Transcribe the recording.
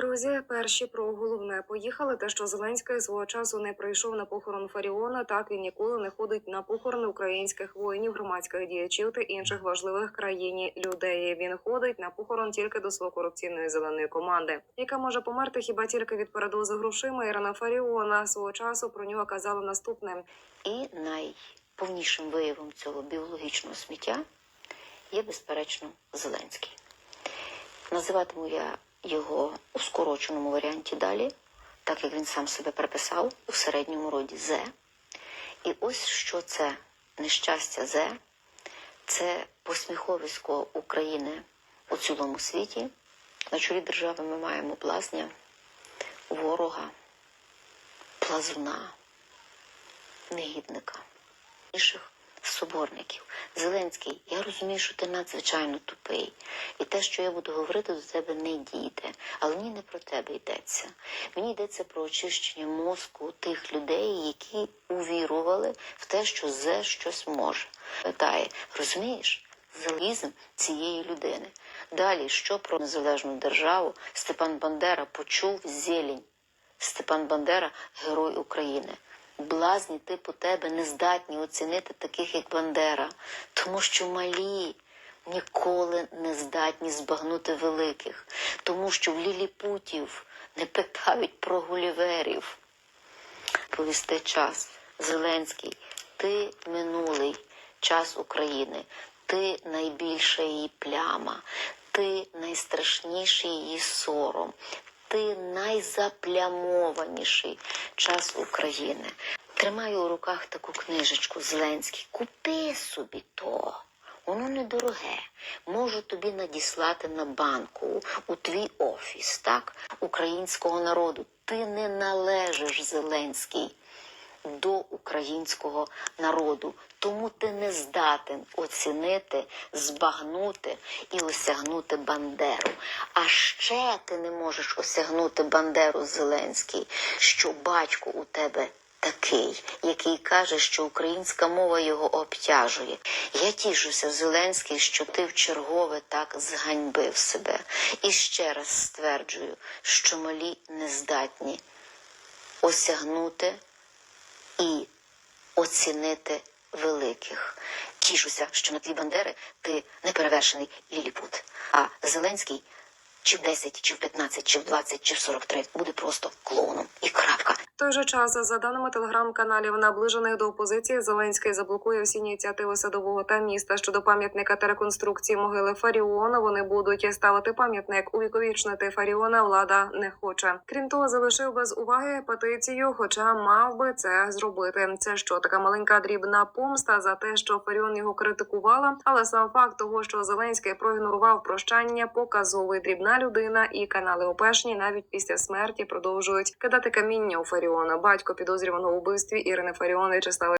Друзі, перші про головне поїхали. Те, що Зеленський свого часу не прийшов на похорон Фаріона, так і ніколи не ходить на похорони українських воїнів, громадських діячів та інших важливих країні людей. Він ходить на похорон тільки до свого корупційної зеленої команди, яка може померти хіба тільки від передози грошима. Ірина Фаріона свого часу про нього казала наступне: І найповнішим виявом цього біологічного сміття є, безперечно, Зеленський. Називатиму я його у скороченому варіанті далі, так як він сам себе приписав у середньому роді Зе. І ось що це нещастя Зе, це посміховисько України у цілому світі. На чолі держави ми маємо блазня, ворога, плазуна, негідника, інших соборників. Зеленський, я розумію, що ти надзвичайно тупий, і те, що я буду говорити, до тебе не дійде. Але мені не про тебе йдеться. Мені йдеться про очищення мозку тих людей, які увірували в те, що зе щось може. Питає, розумієш? Залізм цієї людини. Далі, що про незалежну державу Степан Бандера почув зелень. Степан Бандера герой України. Блазні типу тебе не здатні оцінити таких, як Бандера, тому що малі ніколи не здатні збагнути великих, тому що в ліліпутів не питають про гуліверів. Повісти час. Зеленський, ти минулий час України, ти найбільша її пляма, ти найстрашніший її сором, ти найзаплямованіший час України. Тримаю у руках таку книжечку Зеленський. Купи собі то. Воно недороге. Можу тобі надіслати на банку у твій офіс, так, українського народу. Ти не належиш Зеленський до українського народу. Тому ти не здатен оцінити, збагнути і осягнути Бандеру. А ще ти не можеш осягнути Бандеру Зеленський, що батько у тебе такий, який каже, що українська мова його обтяжує. Я тішуся, Зеленський, що ти в чергове так зганьбив себе. І ще раз стверджую, що малі не здатні осягнути і оцінити великих. Тішуся, що на тлі Бандери ти неперевершений ліліпут. А Зеленський чи в 10, чи в 15, чи в 20, чи в 43 буде просто клоуном. І крапка. Той же час, за даними телеграм-каналів, наближених до опозиції, Зеленський заблокує всі ініціативи садового та міста щодо пам'ятника та реконструкції могили Фаріона. Вони будуть ставити пам'ятник увіковічнити Фаріона. Влада не хоче. Крім того, залишив без уваги петицію, хоча мав би це зробити. Це що така маленька дрібна помста за те, що Фаріон його критикувала. Але сам факт того, що Зеленський проігнорував прощання, показовий дрібна людина, і канали опешні навіть після смерті продовжують кидати каміння у Фаріона. Батько підозрюваного у вбивстві Ірини Фаріон В'ячеслава